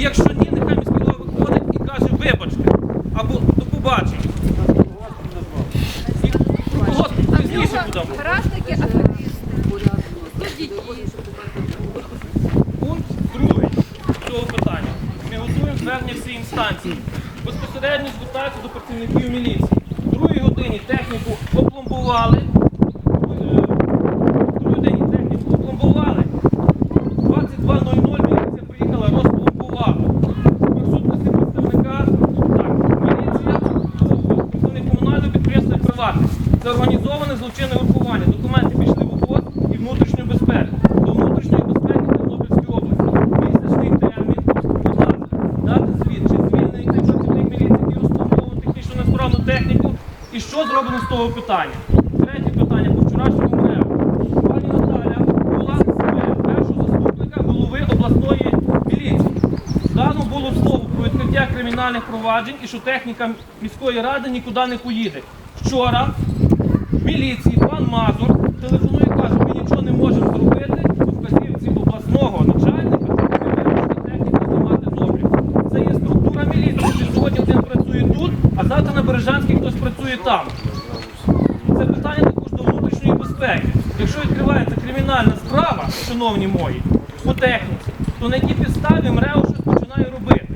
І якщо ні, нехай міський голова виходить і каже, вибачте, або до побачення. Пункт другий цього питання. Ми готуємо звернення всі інстанції. Безпосередньо звертаються до працівників міліції. В другій годині техніку опломбували. Це організоване злочинне групування. Документи пішли в ОПОЗ і внутрішню безпеку. До внутрішньої безпеки Тернопільської області. Місячний термін, будь дати звіт, чи звільнений цей працівник міліції, який розпломбовував технічно несправну техніку, і що зроблено з того питання. Третє питання по вчорашньому МРЕВ. Пані Наталя була з першого заступника голови обласної міліції. Дано було слово про відкриття кримінальних проваджень і що техніка міської ради нікуди не поїде. Вчора в міліції пан Мазур телефонує і каже, ми нічого не можемо зробити по вказівці обласного начальника, техніку знімати з обліку. Це є структура міліції. що Сьогодні один працює тут, а завтра на Бережанській хтось працює там. Це питання також до внутрішньої безпеки. Якщо відкривається кримінальна справа, шановні мої, по техніці, то на якій підставі МРЕО щось починає робити?